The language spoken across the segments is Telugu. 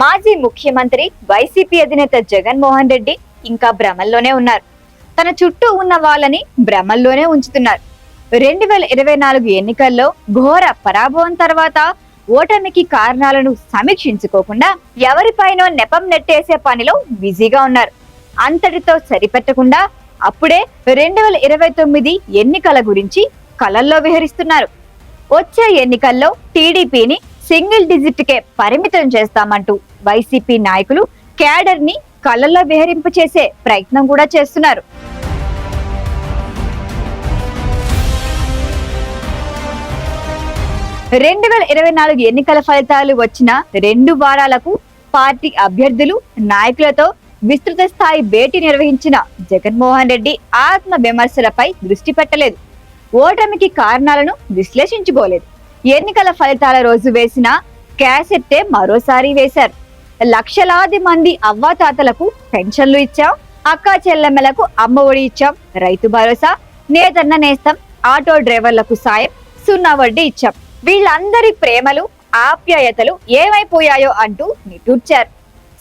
మాజీ ముఖ్యమంత్రి వైసీపీ అధినేత జగన్మోహన్ రెడ్డి ఇంకా భ్రమల్లోనే ఉన్నారు. తన చుట్టూ ఉన్న వాళ్ళని భ్రమల్లోనే ఉంచుతున్నారు. రెండు వేల ఇరవై నాలుగు ఎన్నికల్లో ఘోర పరాభవం తర్వాత ఓటమికి కారణాలను సమీక్షించుకోకుండా ఎవరిపైనో నెపం నెట్టేసే పనిలో బిజీగా ఉన్నారు. అంతటితో సరిపెట్టకుండా అప్పుడే రెండు వేల ఇరవై తొమ్మిది ఎన్నికల గురించి కలల్లో విహరిస్తున్నారు. వచ్చే ఎన్నికల్లో టీడీపీని సింగిల్ డిజిట్ కే పరిమితం చేస్తామంటూ వైసీపీ నాయకులు క్యాడర్ని కళ్ళల్లో విహరింపు చేసే ప్రయత్నం కూడా చేస్తున్నారు. రెండు వేల ఇరవై నాలుగు ఎన్నికల ఫలితాలు వచ్చిన రెండు వారాలకు పార్టీ అభ్యర్థులు నాయకులతో విస్తృత స్థాయి భేటీ నిర్వహించిన జగన్మోహన్ రెడ్డి ఆత్మ విమర్శలపై దృష్టి పెట్టలేదు. ఓటమికి కారణాలను విశ్లేషించుకోలేదు. ఎన్నికల ఫలితాల రోజు వేసిన క్యాసెట్టే మరోసారి వేశారు. లక్షలాది మంది అవ్వాతాతలకు పెన్షన్లు ఇచ్చాం. అక్కా చెల్లెమ్మలకు అమ్మ ఒడి ఇచ్చాం. రైతు భరోసా నేతన్న నేస్తం ఆటో డ్రైవర్లకు సాయం సున్నా వడ్డీ ఇచ్చాం. వీళ్ళందరి ప్రేమలు ఆప్యాయతలు ఏమైపోయాయో అంటూ నిట్టూర్చారు.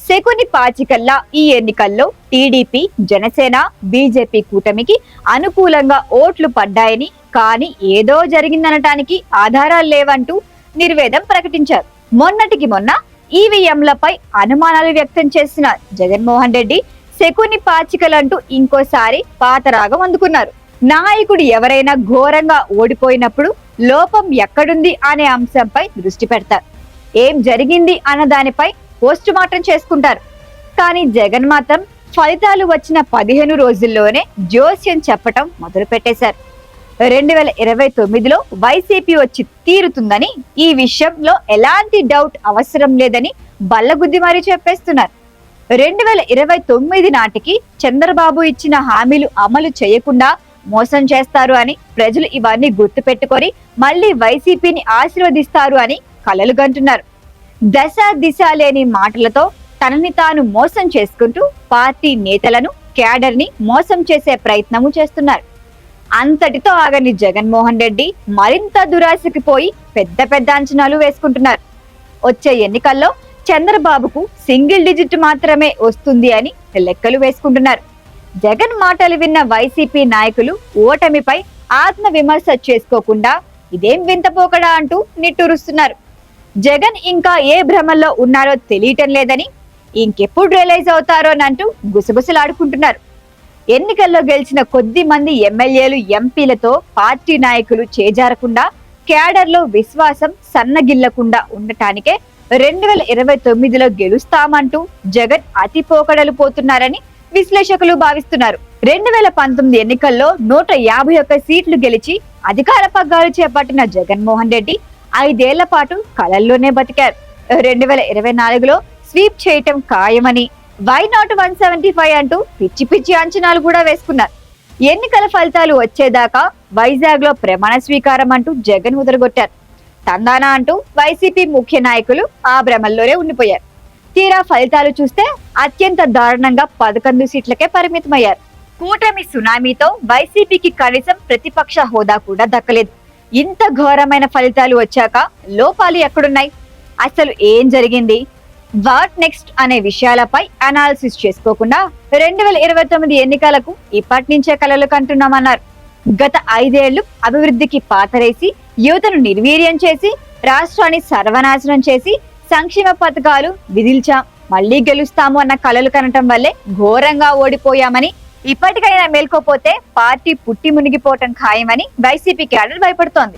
శకుని పాచికల్లా ఈ ఎన్నికల్లో టీడీపీ జనసేన బీజేపీ కూటమికి అనుకూలంగా ఓట్లు పడ్డాయని కానీ ఏదో జరిగిందనటానికి ఆధారాలు లేవంటూ నిర్వేదం ప్రకటించారు. మొన్నటికి మొన్న ఈవీఎంలపై అనుమానాలు వ్యక్తం చేసిన జగన్మోహన్ రెడ్డి శకుని పాచికలంటూ ఇంకోసారి పాతరాగం అందుకున్నారు. నాయకుడు ఎవరైనా ఘోరంగా ఓడిపోయినప్పుడు లోపం ఎక్కడుంది అనే అంశంపై దృష్టి పెడతారు. ఏం జరిగింది అన్న దానిపై పోస్ట్ మార్టం చేసుకుంటారు. కానీ జగన్ మాత్రం ఫలితాలు వచ్చిన పదిహేను రోజుల్లోనే జోస్యం చెప్పటం మొదలు పెట్టేశారు రెండు వేల ఇరవై తొమ్మిదిలో వైసీపీ వచ్చి తీరుతుందని ఈ విషయంలో ఎలాంటి డౌట్ అవసరం లేదని బల్లగుద్ది మరీ చెప్పేస్తున్నారు. రెండు వేల ఇరవై తొమ్మిది నాటికి చంద్రబాబు ఇచ్చిన హామీలు అమలు చేయకుండా మోసం చేస్తారు అని ప్రజలు ఇవన్నీ గుర్తు పెట్టుకొని మళ్ళీ వైసీపీని ఆశీర్వదిస్తారు అని కలలు గంటున్నారు దశ దిశ లేని మాటలతో తనని తాను మోసం చేసుకుంటూ పార్టీ నేతలను క్యాడర్ని మోసం చేసే ప్రయత్నము చేస్తున్నారు. అంతటితో ఆగని జగన్మోహన్ రెడ్డి మరింత దురాశకి పోయి పెద్ద పెద్ద అంచనాలు వేసుకుంటున్నారు. వచ్చే ఎన్నికల్లో చంద్రబాబుకు సింగిల్ డిజిట్ మాత్రమే వస్తుంది అని లెక్కలు వేసుకుంటున్నారు. జగన్ మాటలు విన్న వైసీపీ నాయకులు ఓటమిపై ఆత్మ విమర్శ చేసుకోకుండా ఇదేం వింతపోకడా అంటూ నిట్టూరుస్తున్నారు. జగన్ ఇంకా ఏ భ్రమల్లో ఉన్నారో తెలియటం లేదని ఇంకెప్పుడు రియలైజ్ అవుతారోనంటూ గుసగుసలాడుకుంటున్నారు. ఎన్నికల్లో గెలిచిన కొద్ది మంది ఎమ్మెల్యేలు ఎంపీలతో పార్టీ నాయకులు చేజారకుండా క్యాడర్లో విశ్వాసం సన్నగిల్లకుండా ఉండటానికే రెండు వేల ఇరవై తొమ్మిదిలో గెలుస్తామంటూ జగన్ అతి పోకడలు పోతున్నారని విశ్లేషకులు భావిస్తున్నారు. రెండు వేల పంతొమ్మిది ఎన్నికల్లో నూట యాభై ఒక్క సీట్లు గెలిచి అధికార పగ్గాలు చేపట్టిన జగన్మోహన్ రెడ్డి ఐదేళ్ళ పాటు కలల్లోనే బతికారు. రెండు వేల ఇరవై నాలుగులో స్వీప్ చేయటం ఖాయమని why not one seventy five అంటూ పిచ్చి పిచ్చి అంచనాలు కూడా వేసుకున్నారు. ఎన్నికల ఫలితాలు వచ్చేదాకా వైజాగ్లో ప్రమాణ స్వీకారం అంటూ జగన్ ఉదరగొట్టారు. తందానా అంటూ వైసీపీ ముఖ్య నాయకులు ఆ భ్రమల్లోనే ఉండిపోయారు. తీరా ఫలితాలు చూస్తే అత్యంత దారుణంగా పదకొండు సీట్లకే పరిమితమయ్యారు. కూటమి సునామీతో వైసీపీకి కనీసం ప్రతిపక్ష హోదా కూడా దక్కలేదు. ఇంత ఘోరమైన ఫలితాలు వచ్చాక లోపాలు ఎక్కడున్నాయి? అసలు ఏం జరిగింది? వాట్ నెక్స్ట్ అనే విషయాలపై అనాలిసిస్ చేసుకోకుండా రెండు వేల ఇరవై తొమ్మిది ఎన్నికలకు ఇప్పటి నుంచే కలలు కంటున్నామన్నారు. గత ఐదేళ్ళు అభివృద్ధికి పాతరేసి యువతను నిర్వీర్యం చేసి రాష్ట్రాన్ని సర్వనాశనం చేసి సంక్షేమ పథకాలు విధిల్చాం. మళ్ళీ గెలుస్తాము అన్న కలలు కనటం వల్లే ఘోరంగా ఓడిపోయామని ఇప్పటికైనా మేల్కోపోతే పార్టీ పుట్టి మునిగిపోవటం ఖాయమని వైసీపీ క్యాడర్ భయపడుతోంది.